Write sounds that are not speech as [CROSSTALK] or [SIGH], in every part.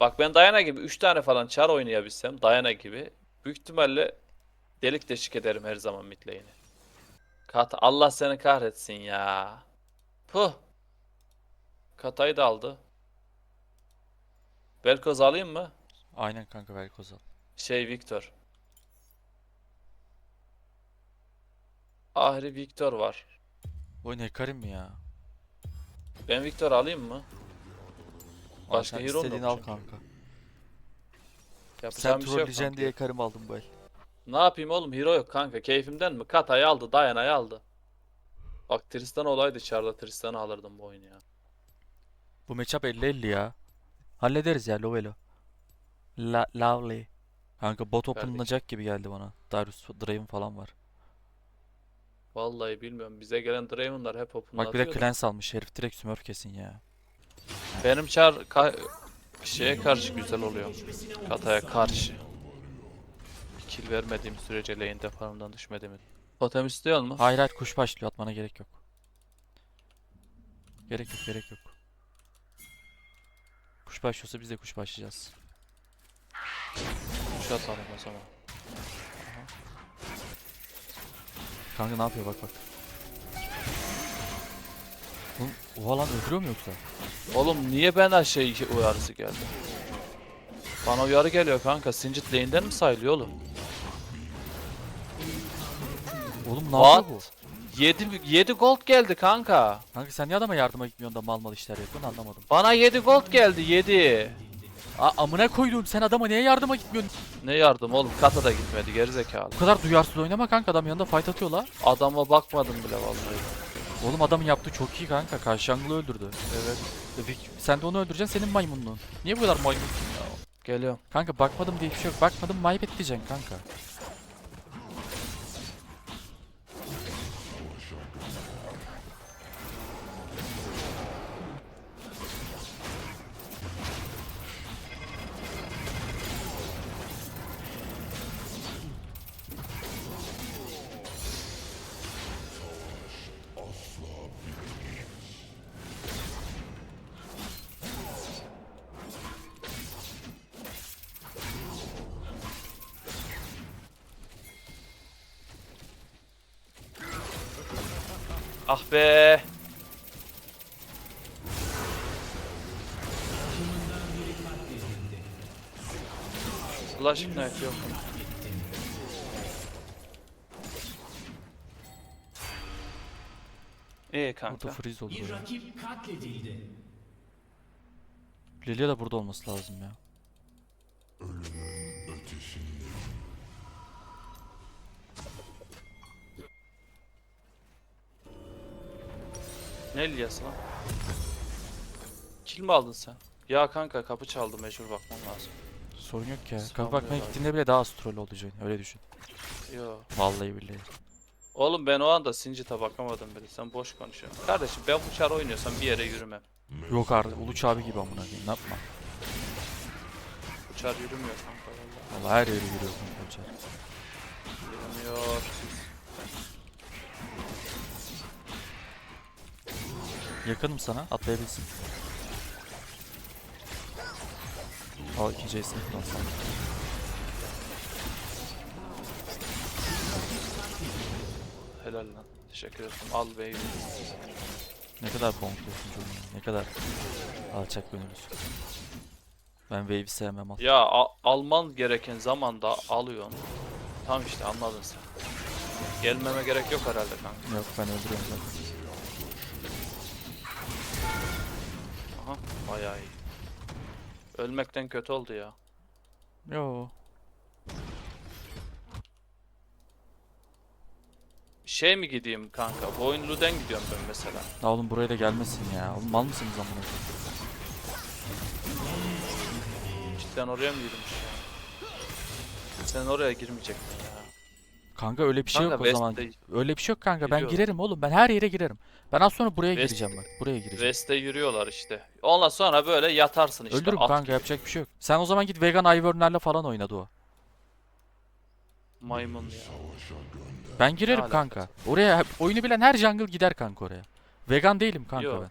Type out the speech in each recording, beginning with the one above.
Bak ben Diana gibi 3 tane falan çar oynayabilsem Diana gibi büyük ihtimalle delik deşik ederim her zaman mid lane'i. Kat Allah seni kahretsin ya. Puh. Katayı da aldı. Velkoz alayım mı? Aynen kanka Velkozal. Şey Victor. Ahri Victor var. O ne Karim mi ya? Ben Victor alayım mı? Başka hero istediğini al kanka. Yapacağım Sen bir şey yok trolleyeceksin kanka. diye Karim aldım bu el. Ne yapayım oğlum hero yok kanka keyfimden mi? Katay'ı aldı Diana'yı aldı. Bak Tristan olaydı çarda Tristan'ı alırdım bu oyunu ya. Bu matchup 50-50 ya. Hallederiz ya Lovelo. La lovely. Kanka bot Kardeşim. openlanacak gibi geldi bana. Darius Draven falan var. Vallahi bilmiyorum bize gelen Draven'lar hep Bak bir de da. Clans almış. Herif direkt smurf kesin ya. Benim çar ka- şeye karşı güzel oluyor. Kataya karşı. Bir kill vermediğim sürece lane'de farmdan düşmediğimi. Totem istiyor mu? Hayır hayır kuş başlıyor atmana gerek yok. Gerek yok gerek yok. Kuş başlıyorsa biz de kuş başlayacağız. Kuş atalım o zaman. Kanka ne yapıyor bak bak. Oğlum, oha lan öldürüyor mu yoksa? Oğlum niye bana şey uyarısı geldi? Bana uyarı geliyor kanka. Singed lane'den mi sayılıyor oğlum? Oğlum ne yapıyor bu? What? 7 7 gold geldi kanka. Kanka sen niye adama yardıma gitmiyorsun da mal mal işler yapıyorsun anlamadım. Bana 7 gold geldi 7. Aa amına koyduğum sen adama niye yardıma gitmiyorsun? Ne yardım oğlum? Kata da gitmedi gerizekalı. Bu kadar duyarsız oynama kanka adam yanında fight atıyor la. Adama bakmadım bile vallahi. Oğlum adamın yaptığı çok iyi kanka. Karşı jungle'ı öldürdü. Evet. E, Sen de onu öldüreceksin senin maymunluğun. Niye bu kadar maymunsun ya? Geliyorum. Kanka bakmadım diye bir şey yok. Bakmadım maybet diyeceksin kanka. Flash Knight yok. İyi kanka. Burada freeze olur ya. Lilia da burada olması lazım ya. Ne Elias lan? Kill mi aldın sen? Ya kanka kapı çaldı mecbur bakmam lazım. Sorun yok ya. Kapı Sanmıyorum bakmaya abi. gittiğinde bile daha az troll olacaksın. Öyle düşün. Yo. Vallahi billahi. Oğlum ben o anda Singed'a bakamadım bile. Sen boş konuşuyorsun. Kardeşim ben bu çar oynuyorsam bir yere yürümem. Yok artık. Uluç abi gibi amına koyayım. Ne yapma. Bu çar yürümüyor kanka vallahi. Vallahi her yere yürüyor kanka uçar. Yürümüyor. Yakınım sana. Atlayabilsin. Al esini falan sana. Helal lan. Teşekkür ederim. Al bey. Ne kadar bonkluyorsun canım. Ne kadar alçak gönüllüsün. Ben Wave'i sevmem al. Ya a- alman gereken zamanda alıyorsun. Tam işte anladın sen. Gelmeme gerek yok herhalde kanka. Yok ben öldürüyorum zaten. Aha bayağı iyi. Ölmekten kötü oldu ya. Yo. Şey mi gideyim kanka? Boynlu'den gidiyorum ben mesela. Ya oğlum buraya da gelmesin ya. Oğlum mal mısınız amına koyayım? Cidden oraya mı girmiş ya? Sen oraya girmeyecektin ya. Kanka öyle bir şey Kanka yok o zaman. West'te- Öyle bir şey yok kanka. Ben Giriyorum. girerim oğlum. Ben her yere girerim. Ben az sonra buraya West- gireceğim bak. Buraya gireceğim. West'te yürüyorlar işte. Ondan sonra böyle yatarsın işte. Öldürürüm at kanka gibi. yapacak bir şey yok. Sen o zaman git vegan Ivern'lerle falan oyna Dua. Maymun ya. Ben girerim alakası kanka. Oraya oyunu bilen her jungle gider kanka oraya. Vegan değilim kanka Yo. ben.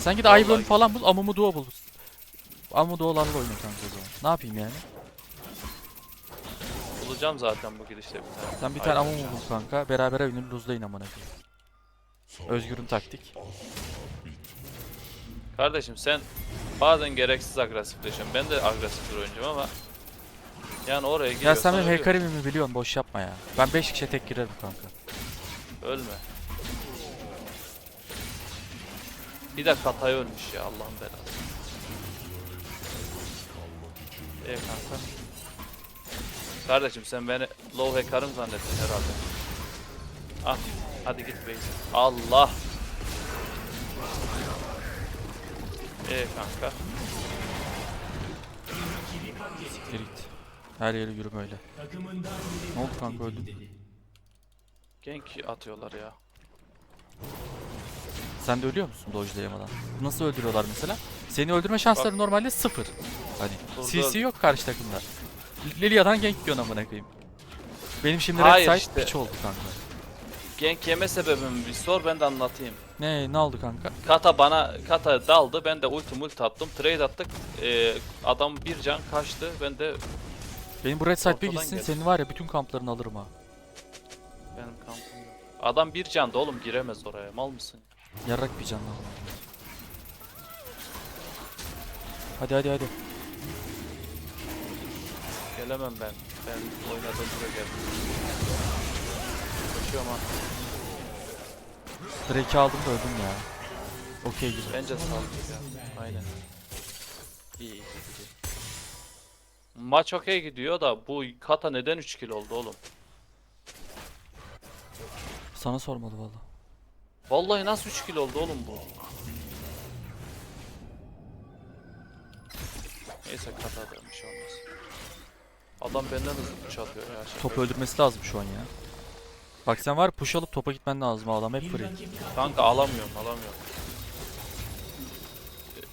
Sen git Vallahi Ivern falan bul, amumu Dua bul. Amudoğlarla oyna kanka o zaman. Ne yapayım yani? Bulacağım zaten bu gidişle bir tane. Sen bir tane Aynen. Amumu bul kanka. Beraber oyunun luzlayın amına koyayım. Özgür'ün taktik. Kardeşim sen bazen gereksiz agresifleşiyorsun. Ben de agresif bir oyuncuyum ama yani oraya Ya giriyorsan sen benim ölüyor. heykelimi biliyorsun boş yapma ya. Ben 5 kişiye tek girerim kanka. Ölme. Bir de Katay ölmüş ya Allah'ın belası. E kanka. Kardeşim sen beni low hacker'ım zannettin herhalde. Ah hadi git base. Allah. E kanka. Siktir git. Her yere yürüme öyle. Ne oldu kanka öldün? Gank atıyorlar ya. Sen de ölüyor musun dodge'layamadan? Nasıl öldürüyorlar mesela? Seni öldürme şansları normalde sıfır. Hani Burada CC yok karşı takımda. Lilia'dan gank yiyorsun amına koyayım. Benim şimdi Hayır red side işte. piç oldu kanka. Gank yeme sebebimi bir sor ben de anlatayım. Ne ne oldu kanka? Kata bana Kata daldı. Ben de ulti multi attım. Trade attık. Ee, adam bir can kaçtı. Ben de Benim bu red side bir Ortadan gitsin geç. senin var ya bütün kamplarını alırım ha. benim kampım yok. Adam bir can da oğlum giremez oraya. Mal mısın? Yarrak bir canlı. Hadi hadi hadi. Gelemem ben. Ben oynadığım buraya geldim. Kaçıyorum ha. Drake'i aldım da öldüm ya. Okey gibi. Bence sağlıklı ya. Aynen. İyi iyi. iyi. Maç okey gidiyor da bu Kata neden 3 kill oldu oğlum? Sana sormadı valla. Vallahi nasıl 3 kill oldu oğlum bu? Neyse Kata şey olmaz. Adam benden hızlı push atıyor ya. şaka Topu öldürmesi lazım şu an ya. Bak sen var push alıp topa gitmen lazım adam hep free. Kanka alamıyorum alamıyorum.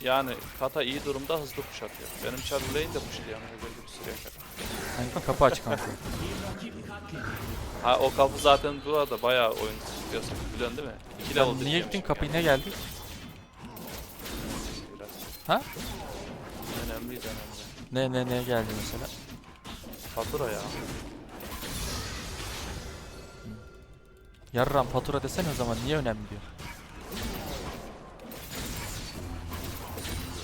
Yani Kata iyi durumda hızlı push atıyor. Benim Charlie'in de push'u yani belli bir süreye kadar. Kanka kapı aç kanka. Ha o kapı zaten bu arada bayağı oyun istiyorsun biliyorsun değil mi? 2 level niye gittin kapıyı ne geldi? Ha? Önemliydi önemli. Ne ne ne geldi mesela? Fatura ya. Yarram fatura desene o zaman niye önemli diyor.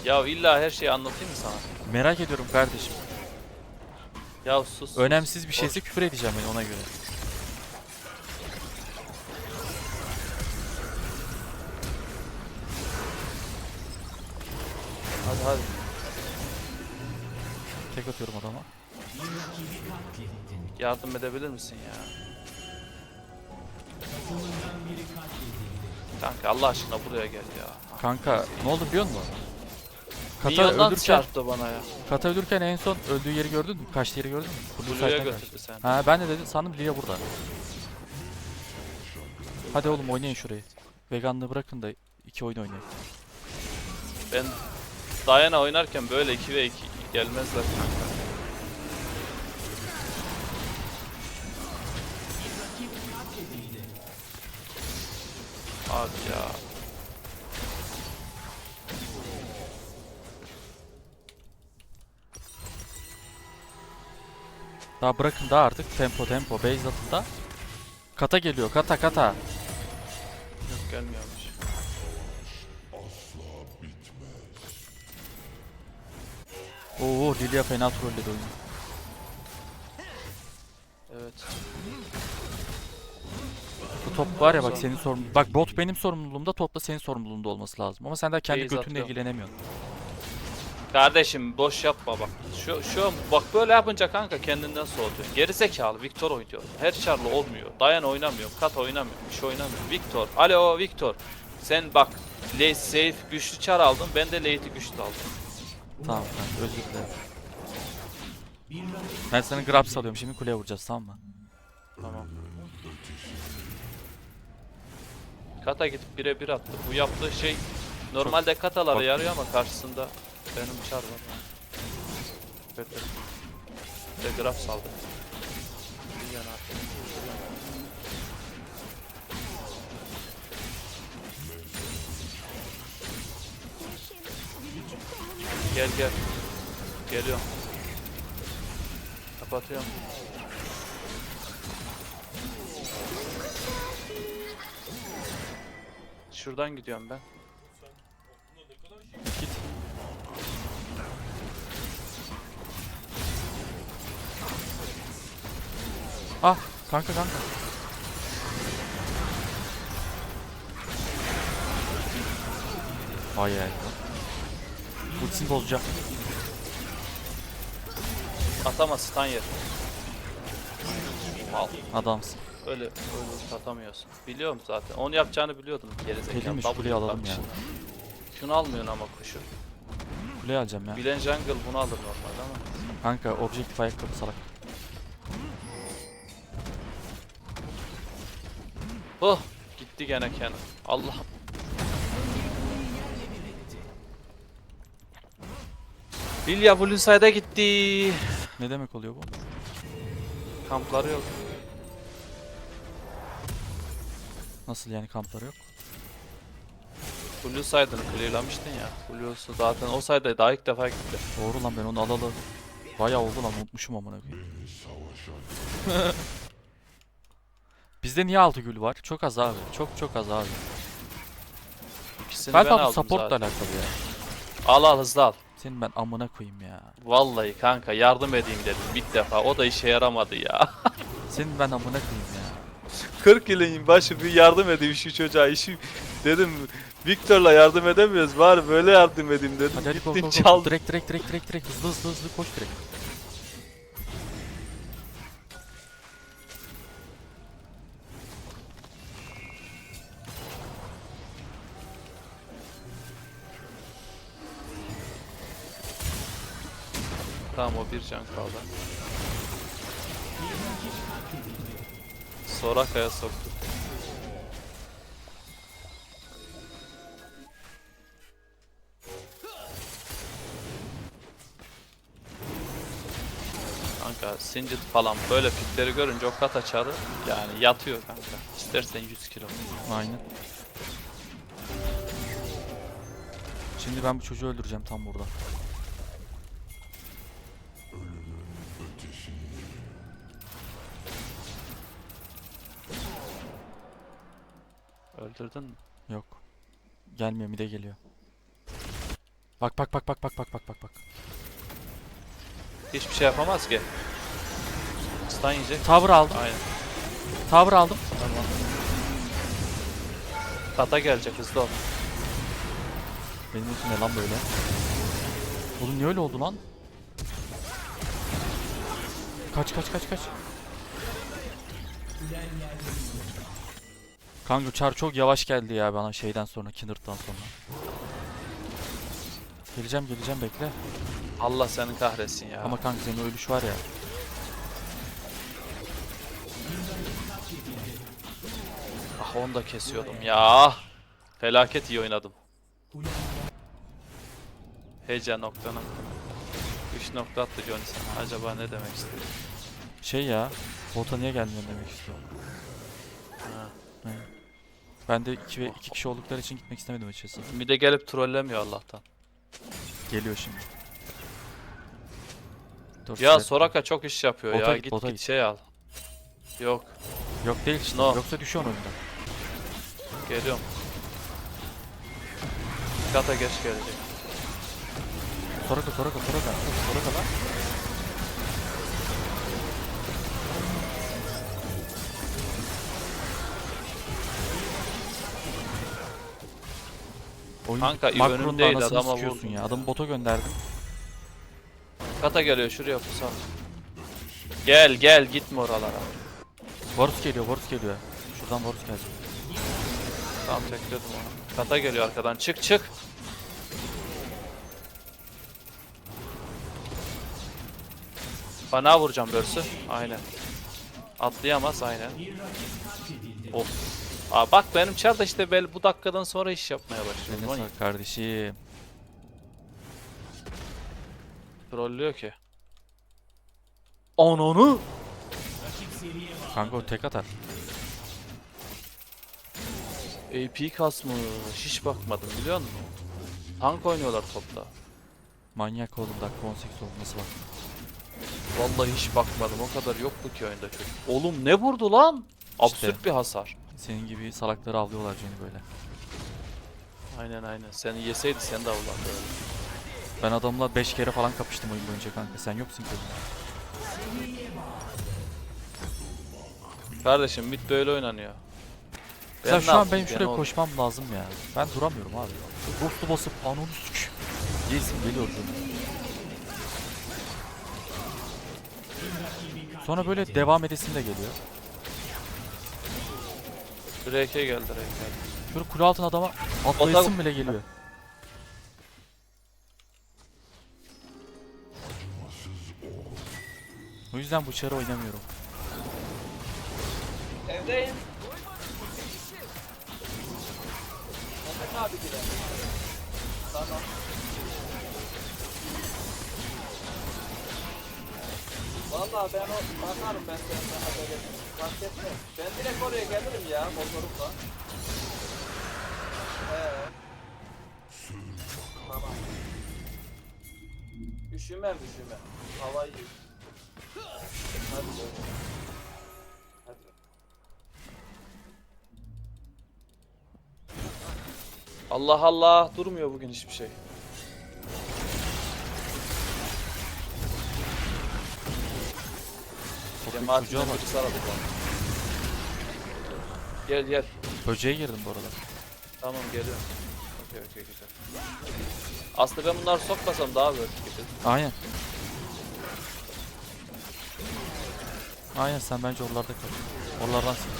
Ya illa her şeyi anlatayım mı sana? Merak ediyorum kardeşim. Ya sus. sus. Önemsiz bir Boş. şeyse küfür edeceğim ben ona göre. Hadi hadi. Tek atıyorum adama. Yardım edebilir misin ya? Kanka Allah aşkına buraya gel ya. Kanka ne oldu biliyor musun? Kata Milyondan ölürken, çarptı bana ya. kata ölürken en son öldüğü yeri gördün mü? Kaçtığı yeri gördün mü? Blue Blue'ya götürdü sen. Ha ben de dedim sandım Lilia burada. Hadi oğlum oynayın şurayı. Veganlığı bırakın da iki oyun oynayın. Ben Diana oynarken böyle 2 ve 2 gelmezler kanka. Abi ya. Daha bırakın da artık tempo tempo base atın da. Kata geliyor kata kata. Yok gelmiyormuş. Oo Lilia fena trolledi oyunu. Evet. Top var ya bak senin sorumluluğun. Bak bot benim sorumluluğumda topla senin sorumluluğunda olması lazım. Ama sen daha kendi Base götünle atıyorum. ilgilenemiyorsun. Kardeşim boş yapma bak. Şu şu bak böyle yapınca kanka kendinden soğutuyorsun. Geri zekalı Victor oynuyor. Her çarlı olmuyor. Dayan oynamıyor. Kat oynamıyor. Bir şey oynamıyor. Victor. Alo Victor. Sen bak late safe güçlü çar aldın. Ben de late'i güçlü aldım. Tamam kanka özür dilerim. Ben sana grabs alıyorum şimdi kuleye vuracağız tamam mı? Tamam. Kata gidip bire bir attı. Bu yaptığı şey normalde katalara Bak- yarıyor ama karşısında benim çar var. Evet. Bir de graf saldı. Bir yana attı. Gel gel. Geliyorum. Kapatıyorum. Şuradan gidiyorum ben. Git. Ah kanka kanka. Ay ay. Ultisini bozacağım. Atama stun yer. Mal. Adamsın. Öyle öyle atamıyorsun. Biliyorum zaten. Onu yapacağını biliyordum gerizekalı. Gelin şu kuleyi alalım ya. Şunu almıyorsun ama kuşu. Kuleyi alacağım ya. Bilen jungle bunu alır normalde ama. Kanka objektif ayakkabı salak. Oh gitti gene Kenan. Allah. Lilia Blue Side'a gitti. Ne demek oluyor bu? Kampları yok. Nasıl yani kampları yok? Blue Side'ını clearlamıştın ya. Blue'su zaten o side'a daha ilk defa gitti. Doğru lan ben onu alalı. Bayağı oldu lan unutmuşum amına koyayım. [LAUGHS] Bizde niye 6 gül var? Çok az abi. Çok çok az abi. İkisini ben Galiba bu aldım supportla zaten. alakalı ya. Al al hızlı al. Senin ben amına koyayım ya. Vallahi kanka yardım edeyim dedim bir defa. O da işe yaramadı ya. [LAUGHS] Senin ben amına koyayım ya. 40 yılın başı bir yardım edeyim şu çocuğa işi dedim Victor'la yardım edemiyoruz bari böyle yardım edeyim dedim. Hadi hadi go Gittin go go. çaldın. Direkt direkt direkt direkt direkt hızlı hızlı hızlı koş direkt. Tamam o bir can kaldı. Soraka'ya soktu. Kanka Singed falan böyle pikleri görünce o kat açarı yani yatıyor kanka. İstersen 100 kilo. Aynen. Şimdi ben bu çocuğu öldüreceğim tam burada. Öldürdün mü? Yok. Gelmiyor mide geliyor. Bak bak bak bak bak bak bak bak bak. Hiçbir şey yapamaz ki. Stun yiyecek. Tower aldım. Aynen. Tower aldım. Tamam. Kata gelecek hızlı ol. Benim ultim ne lan böyle? Oğlum niye öyle oldu lan? Kaç kaç kaç kaç. Kanka çar çok yavaş geldi ya bana şeyden sonra Kindred'dan sonra. Geleceğim geleceğim bekle. Allah seni kahretsin ya. Ama kanka senin ölüş var ya. Ah onu da kesiyordum ya. Felaket iyi oynadım. Heyecan nokta nokta. 3 nokta attı Johnny sana. Acaba ne demek istedi? Şey ya. Bota niye gelmiyorsun demek istiyorum. Ha. Ben de iki, ve iki kişi oldukları için gitmek istemedim açıkçası. Bir de gelip trollemiyor Allah'tan. Geliyor şimdi. Dur, Ya set- Soraka çok iş yapıyor Bota ya. git, Git bota git git. şey al. Yok. Yok değil işte. No. Yoksa düşüyor oyundan. Geliyorum. Kata geç gelecek. Soraka soraka soraka. Soraka lan. Oyun Kanka, iyi önümdeydi, anasını adama sikiyorsun vurdum. ya. Adamı bota gönderdim. Kata geliyor şuraya pusal. Gel gel gitme oralara. Varus geliyor, Varus geliyor. Şuradan Varus gelecek. Tamam bekliyordum onu. Kata geliyor arkadan. Çık çık. Bana vuracağım börsü. Aynen. Atlayamaz aynen. Of. Aa bak benim çar da işte bel bu dakikadan sonra iş yapmaya başlıyor. Vay, sağlık kardeşim. Trollüyor ki. Ananı. Kanka o tek atar. AP kasmış. Hiç bakmadım biliyor musun? Tank oynuyorlar topta. Manyak oğlum dakika 18 oldu nasıl bak. Vallahi hiç bakmadım. O kadar yoktu ki oyunda çocuk. Oğlum ne vurdu lan? Absürt İşte. bir hasar. Senin gibi salakları avlıyorlar Johnny böyle. Aynen aynen. Seni yeseydi sen de avlandı. Ben adamla 5 kere falan kapıştım oyun boyunca kanka. Sen yoksun ki. Kardeşim mid böyle oynanıyor. Ben ne şu an yapayım? benim Ben şuraya o- koşmam lazım ya. Ben duramıyorum abi. Boost'u basıp anonu sük. Gelsin geliyor. Sonra böyle devam edesim de geliyor. RK geldi RK geldi. Şöyle kule altına adama atlayasım bile geliyor. O yüzden bu çarı oynamıyorum. Evdeyim. Mehmet abi gidelim. Tamam. Vallahi ben o bakarım ben seninle haber ederim. Fark etmez. Ben direkt oraya gelirim ya motorumla. Tamam. Üşümem üşümem. Hava iyi. Hadi görüşürüz. Hadi. Allah Allah durmuyor bugün hiçbir şey. Çok Cemaatin çocuğa bak. birisi aradı bana. Gel gel. Böceğe girdim bu arada. Tamam geliyorum. Okey okey güzel. Aslında ben bunları sokmasam daha böyle gibi. Aynen. Aynen sen bence oralarda kal. Oralardan sil.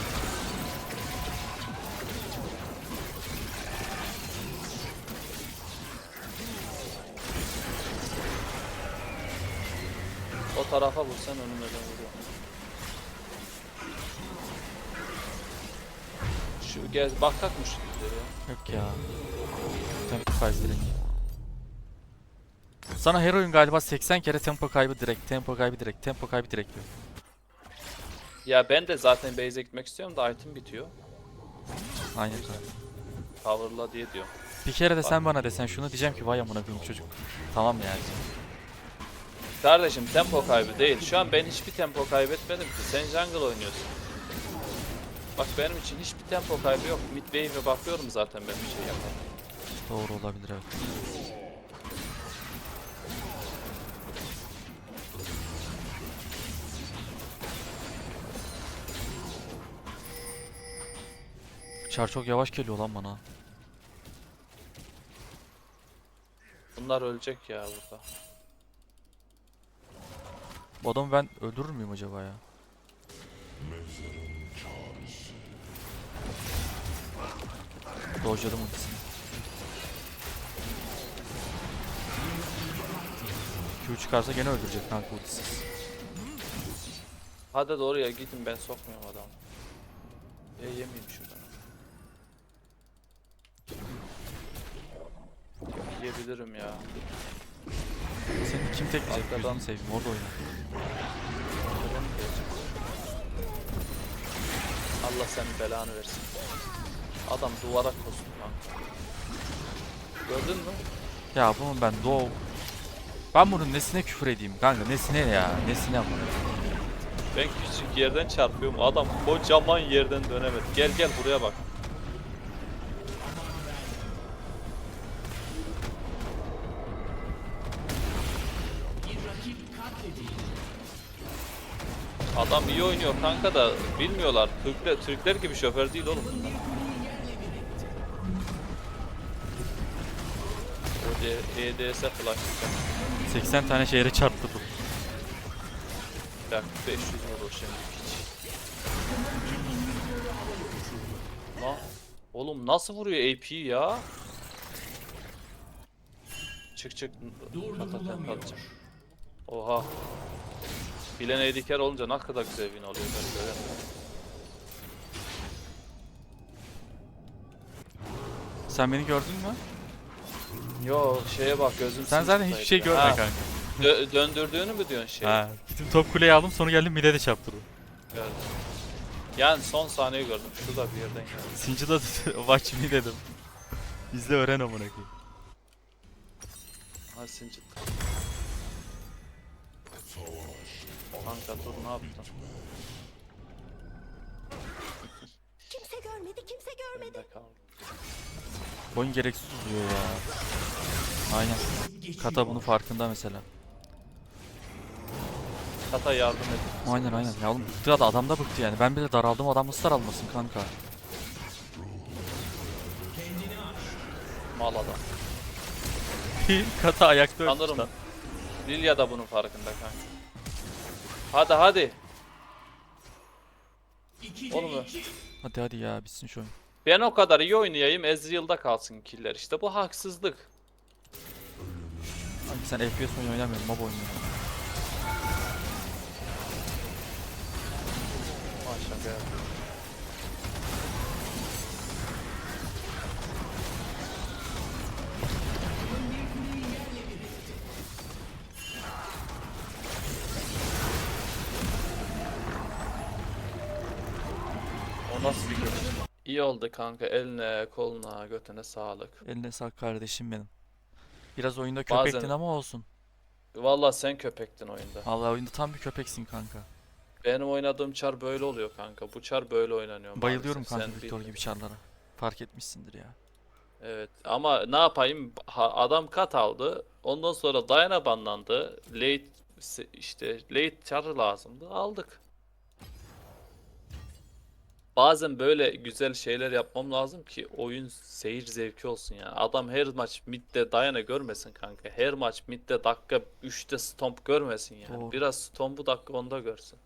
O tarafa vursan önümden vuruyor. Gez bakak mı şu ya? Yok ya. Tempo kaybı direkt. Sana her oyun galiba 80 kere tempo kaybı direkt, tempo kaybı direkt, tempo kaybı direkt diyor. Ya ben de zaten base'e gitmek istiyorum da item bitiyor. Aynen kanka. Power'la diye diyor. Bir kere de sen bana desen şunu diyeceğim ki vay amına koyayım çocuk. Tamam yani. Kardeşim tempo kaybı değil. Şu an ben hiçbir tempo kaybetmedim ki. Sen jungle oynuyorsun. Bak benim için hiçbir tempo kaybı yok. Mid wave'e bakıyorum zaten ben bir şey yapamam. Doğru olabilir evet. Çar çok yavaş geliyor lan bana. Bunlar ölecek ya burada. Bu adamı ben öldürür müyüm acaba ya? Dojladım ultisini. Q çıkarsa gene öldürecek kanka ultisiz. Hadi doğru ya gidin ben sokmuyorum adamı. Ya yemeyeyim şuradan. Yiyebilirim ya. Seni kim tekleyecek Arkadan- gözünü seveyim orada oyna. Allah senin belanı versin. Adam duvara kostu lan. Gördün mü? Ya bunun ben doğu... Ben bunun nesine küfür edeyim kanka nesine ya nesine amına. Ben küçük yerden çarpıyorum. Adam kocaman yerden dönemedi. Gel gel buraya bak. Adam iyi oynuyor kanka da bilmiyorlar. Türkler, Türkler gibi şoför değil oğlum bunlar. EDS flash 80 tane şehre çarptı bu. Bak 500 vurur şimdi hiç. Lan oğlum nasıl vuruyor AP ya? Çık çık. Pataten kalacak. Oha. Bilen ediker olunca ne kadar güzel win oluyor ben böyle. Sen beni gördün mü? Yo şeye bak gözüm Sen zaten hiçbir şey görme Ha, kanka. dö- döndürdüğünü mü diyorsun şey? Ha, gittim top kuleyi aldım sonra geldim mide de çarptırdım. Gördüm. Yani son saniye gördüm. Şurada bir yerden geldi. Sinci da [LAUGHS] watch me dedim. İzle öğren amına koyayım. Ha Sincit. Kanka dur ne yaptın? Kimse görmedi, kimse görmedi. Bende kaldı. Oyun gereksiz uzuyor ya. Aynen. Kata bunun farkında mesela. Kata yardım edin. Aynen aynen. Ya oğlum bıktı da adam da bıktı yani. Ben bile daraldım adam nasıl daralmasın kanka. Mal adam. [LAUGHS] Kata ayakta ölmüş Sanırım lan. Lilia da bunun farkında kanka. Hadi hadi. Oğlum Hadi hadi ya bitsin şu oyun. Ben o kadar iyi oynayayım Ezreal'da kalsın killer. İşte bu haksızlık. Sanki sen FPS oyun oynamıyorsun, mob oynuyorsun. Maşallah. İyi oldu kanka. Eline, koluna, götüne sağlık. Eline sağlık kardeşim benim. Biraz oyunda Bazen- köpektin ama olsun. Vallahi sen köpektin oyunda. Vallahi oyunda tam bir köpeksin kanka. Benim oynadığım çar böyle oluyor kanka. Bu çar böyle oynanıyor Bayılıyorum maalesef. kanka Sen Victor bil- gibi çarlara. Fark etmişsindir ya. Evet ama ne yapayım? Ha- adam kat aldı. Ondan sonra Diana banlandı. Late se- işte late çarı lazımdı. Aldık. Bazen böyle güzel şeyler yapmam lazım ki oyun seyir zevki olsun ya. Adam her maç midde Diana görmesin kanka. Her maç midde dakika 3'te stomp görmesin yani. Doğru. Biraz stomp'u dakika onda görsün.